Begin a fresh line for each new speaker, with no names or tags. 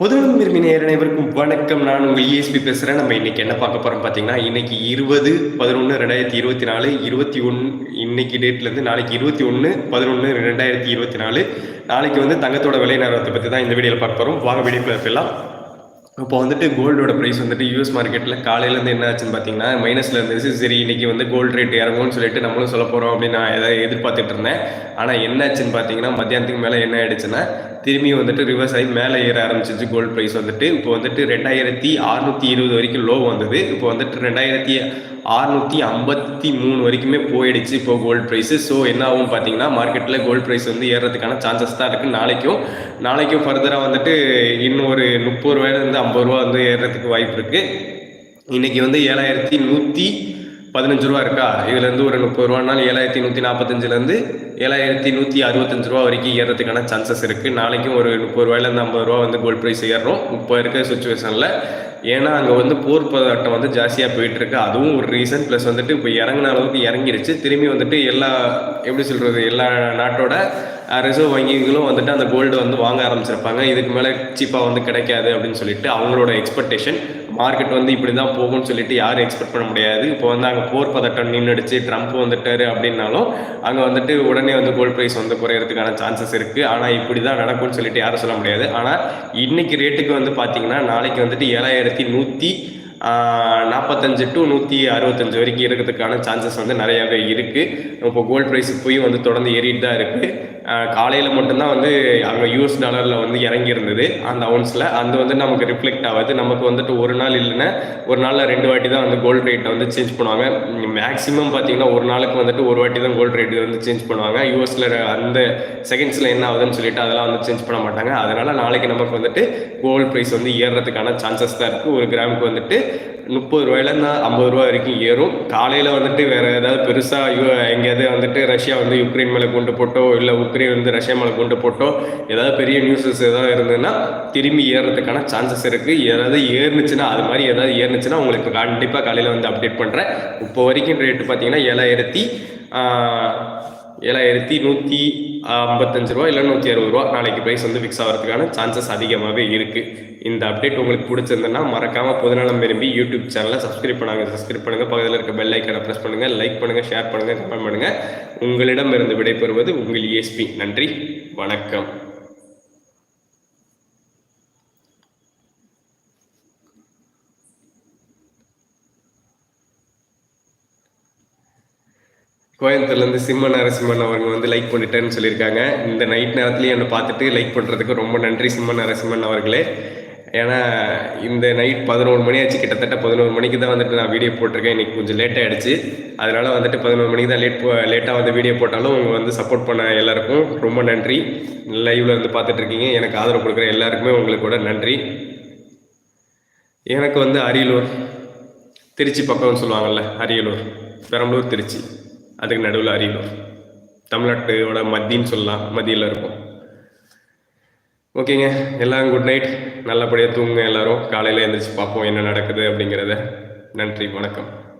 பொதுநலம் விரும்பி அனைவருக்கும் வணக்கம். நான் உங்கள் இஎஸ்பி பேசுகிறேன் நம்ம இன்னைக்கு என்ன பார்க்க போகிறோம் பார்த்தீங்கன்னா இன்னைக்கு இருபது பதினொன்று ரெண்டாயிரத்தி இருபத்தி நாலு இருபத்தி ஒன்று இன்னைக்கு டேட்லேருந்து நாளைக்கு இருபத்தி ஒன்று பதினொன்று ரெண்டாயிரத்தி இருபத்தி நாலு. நாளைக்கு வந்து தங்கத்தோட விலை நேரத்தை பற்றி தான் இந்த வீடியோவில் பார்க்க போகிறோம் வாங்க வீடியோ போயிடலாம். இப்போ வந்துட்டு கோல்டோட ப்ரைஸ் வந்துட்டு யூஎஸ் மார்க்கெட்டில் காலையிலேருந்து என்ன ஆச்சுன்னு பார்த்தீங்கன்னா மைனஸில் இருந்துச்சு. சரி இன்னைக்கு வந்து கோல்டு ரேட் இறங்கும்னு சொல்லிட்டு நம்மளும் சொல்ல போகிறோம் அப்படின்னு நான் எதாவது எதிர்பார்த்துட்டு இருந்தேன். ஆனால் என்ன ஆச்சுன்னு பார்த்தீங்கன்னா மத்தியானத்துக்கு மேலே என்ன ஆயிடுச்சுன்னா திரும்பி வந்துட்டு ரிவர்ஸ் ஆகி மேலே ஏற ஆரம்பிச்சிச்சு கோல்டு ப்ரைஸ் வந்துட்டு. இப்போ வந்துட்டு ரெண்டாயிரத்தி அறுநூற்றி இருபது வரைக்கும் லோ வந்தது. இப்போ வந்துட்டு ரெண்டாயிரத்தி அறுநூத்தி ஐம்பத்தி மூணு வரைக்குமே போயிடுச்சு இப்போ கோல்டு ப்ரைஸு ஸோ என்ன ஆகும் பார்த்தீங்கன்னா மார்க்கெட்டில் கோல்டு ப்ரைஸ் வந்து ஏறதுக்கான சான்சஸ் தான் இருக்குது நாளைக்கும் நாளைக்கும் ஃபர்தராக வந்துட்டு இன்னும் ஒரு முப்பது ரூபாயிலிருந்து ஐம்பது ரூபா வந்து ஏறுறதுக்கு வாய்ப்பு இருக்குது இன்னைக்கு வந்து ஏழாயிரத்தி நூற்றி பதினஞ்சு ரூபா இருக்கா? இதுலேருந்து ஒரு முப்பது ரூபானாலும் ஏழாயிரத்தி நூற்றி நாற்பத்தஞ்சிலேருந்து ஏழாயிரத்தி நூற்றி அறுபத்தஞ்சு ரூபா வரைக்கும் ஏறதுக்கான சான்சஸ் இருக்குது நாளைக்கும் ஒரு முப்பது ரூபாயிலேருந்து ஐம்பது ரூபா வந்து கோல்ட் ப்ரைஸ் ஏறுறோம். இப்போ இருக்கிற சுச்சுவேஷனில் ஏன்னா அங்கே வந்து போர் பதட்டம் வந்து ஜாஸ்தியாக போயிட்டு இருக்கு. அதுவும் ஒரு ரீசன் ப்ளஸ் வந்துட்டு இப்போ இறங்கின அளவுக்கு இறங்கிருச்சு. திரும்பி வந்துட்டு எல்லா எப்படி சொல்கிறது எல்லா நாட்டோட ரிசர்வ் வங்கிகளும் வந்துட்டு அந்த கோல்டு வந்து வாங்க ஆரம்பிச்சிருப்பாங்க. இதுக்கு மேலே சீப்பாக வந்து கிடைக்காது அப்படின்னு சொல்லிட்டு அவங்களோட எக்ஸ்பெக்டேஷன் மார்க்கெட் வந்து இப்படி தான் போகும்னு சொல்லிட்டு யாரும் எக்ஸ்பெக்ட் பண்ண முடியாது. இப்போ வந்து அங்கே போர் பதட்டம் நின்றுடுச்சு ட்ரம்ப் வந்துட்டாரு அப்படின்னாலும் அங்கே வந்துட்டு உடனே வந்து கோல்ட் ப்ரைஸ் வந்து குறையிறதுக்கான சான்சஸ் இருக்குது ஆனால் இப்படி தான் நடக்கும்னு சொல்லிட்டு யாரும் சொல்ல முடியாது. ஆனால் இன்னைக்கு ரேட்டுக்கு வந்து பார்த்தீங்கன்னா நாளைக்கு வந்துட்டு ஏழாயிரத்தி நூற்றி நாற்பத்தஞ்சு டு நூற்றி அறுபத்தஞ்சு வரைக்கும் இருக்கிறதுக்கான சான்சஸ் வந்து நிறையாவே இருக்குது இப்போ கோல்ட் ப்ரைஸ் போய் வந்து தொடர்ந்து ஏறிட்டு தான் இருக்குது காலையில் மட்டும்தான் வந்து அங்கே யூஎஸ் டாலரில் வந்து இறங்கி இருந்தது அந்த அவுன்ஸில் அது வந்து நமக்கு ரிஃப்ளெக்ட் ஆகுது. நமக்கு வந்துட்டு ஒரு நாள் இல்லைன்னா ஒரு நாளில் ரெண்டு வாட்டி தான் வந்து கோல்டு ரேட்டை வந்து சேஞ்ச் பண்ணுவாங்க. மேக்ஸிமம் பார்த்தீங்கன்னா ஒரு நாளுக்கு வந்துட்டு ஒரு வாட்டி தான் கோல்டு ரேட்டு வந்து சேஞ்ச் பண்ணுவாங்க. யூஎஸில் அந்த செகண்ட்ஸில் என்ன ஆகுதுன்னு சொல்லிட்டு அதெல்லாம் வந்து சேஞ்ச் பண்ண மாட்டாங்க. அதனால் நாளைக்கு நமக்கு வந்துட்டு கோல்டு ப்ரைஸ் வந்து ஏறுறதுக்கான சான்சஸ் தான் இருக்குது ஒரு கிராமுக்கு வந்துட்டு முப்பது ரூபாயிலேருந்து ஐம்பது ரூபா வரைக்கும் ஏறும். காலையில் வந்துட்டு வேறு ஏதாவது பெருசாக எங்கேயாவது வந்துட்டு ரஷ்யா வந்து யுக்ரைன் மேலே கொண்டு போட்டோ இல்லை உக்ரைன் வந்து ரஷ்யா மேலே கொண்டு போட்டோம். ஏதாவது பெரிய நியூஸஸ் ஏதாவது இருந்ததுன்னா திரும்பி ஏறுறதுக்கான சான்சஸ் இருக்குது ஏதாவது ஏறுனுச்சுன்னா அது மாதிரி ஏதாவது ஏறுனுச்சுன்னா உங்களுக்கு கண்டிப்பாக காலையில் வந்து அப்டேட் பண்ணுறேன் இப்போ வரைக்கும் ரேட்டு பார்த்தீங்கன்னா ஏழாயிரத்தி ஏழாயிரத்தி நூற்றி ஐம்பத்தஞ்சு ரூபா இல்லை நூற்றி அறுபது ரூபா நாளைக்கு ப்ரைஸ் வந்து ஃபிக்ஸ் ஆகிறதுக்கான சான்சஸ் அதிகமாகவே இருக்குது இந்த அப்டேட் உங்களுக்கு பிடிச்சிருந்ததுன்னா மறக்காமல் பொதுநலம் விரும்பி யூடியூப் சேனலை சப்ஸ்கிரைப் பண்ணாங்க. சப்ஸ்கிரைப் பண்ணுங்கள் பக்கத்தில் இருக்க பெல் ஐக்கனை ப்ரெஸ் பண்ணுங்கள் லைக் பண்ணுங்கள் ஷேர் பண்ணுங்கள் கமெண்ட் பண்ணுங்கள் உங்களிடம் இருந்து விடைபெறுவது உங்கள் இஎஸ்பி நன்றி. வணக்கம். கோயம்புத்தூர்லேருந்து சிம்ம நரசிம்மன் அவங்க வந்து லைக் பண்ணிட்டேன்னு சொல்லியிருக்காங்க. இந்த நைட் நேரத்துலையும் என்னை பார்த்துட்டு லைக் பண்ணுறதுக்கு ரொம்ப நன்றி சிம்ம நரசிம்மன் அவர்களே. ஏன்னா இந்த நைட் பதினோரு மணி ஆச்சு. கிட்டத்தட்ட பதினோரு மணிக்கு தான் வந்துட்டு நான் வீடியோ போட்டிருக்கேன். இன்றைக்கி கொஞ்சம் லேட் ஆகிடுச்சு அதனால் வந்துட்டு பதினோரு மணிக்கு தான் லேட் லேட்டாக வந்து வீடியோ போட்டாலும் உங்கள் வந்து சப்போர்ட் பண்ண எல்லாருக்கும் ரொம்ப நன்றி. லைவில் இருந்து பார்த்துட்டு இருக்கீங்க. எனக்கு ஆதரவு கொடுக்குற எல்லாருக்குமே உங்களுக்கு கூட நன்றி. எனக்கு வந்து அரியலூர் திருச்சி பக்கம்னு சொல்லுவாங்கள்ல அரியலூர் பெரம்பலூர் திருச்சி. அதுக்கு நடுவில் அரியலூர் தமிழ்நாட்டோட மத்தின்னு சொல்லலாம். மத்தியில் இருக்கும். ஓகேங்க. எல்லாம் குட் நைட் நல்லபடியாக தூங்குங்க எல்லாரும். காலையில் எழுந்திரிச்சு பார்ப்போம் என்ன நடக்குது அப்படிங்கிறத. நன்றி. வணக்கம்.